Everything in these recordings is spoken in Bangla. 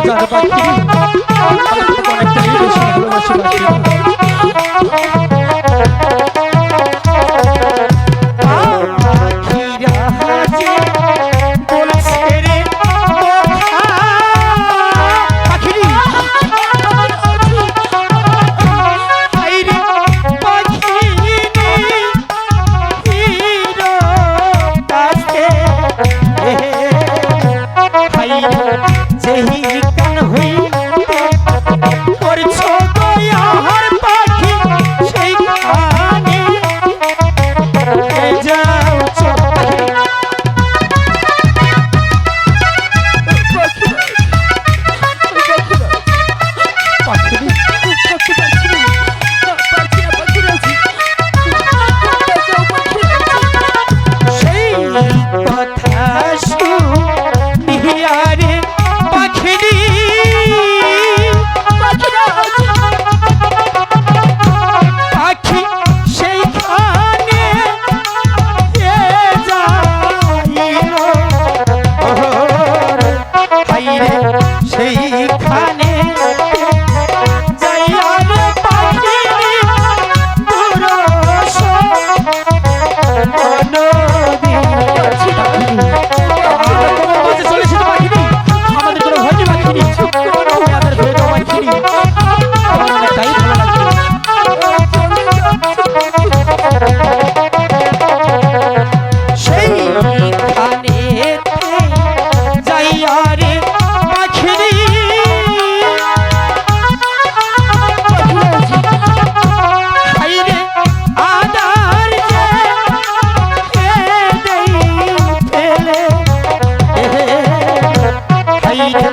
চার পাখি এখানে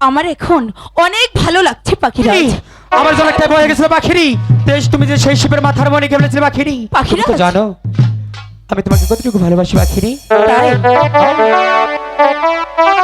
আমার এখন অনেক ভালো লাগছে পাখিরাজ। আমার জন্য একটা বয়ে গেছিল পাখিরি। তেজ তুমি যে সেই শিবের মাথার মনে খেলেছিলে পাখিরি? পাখিরা তো জানো আমি তোমাকে কতটুকু ভালোবাসি পাখিরি। তাই? হ্যাঁ?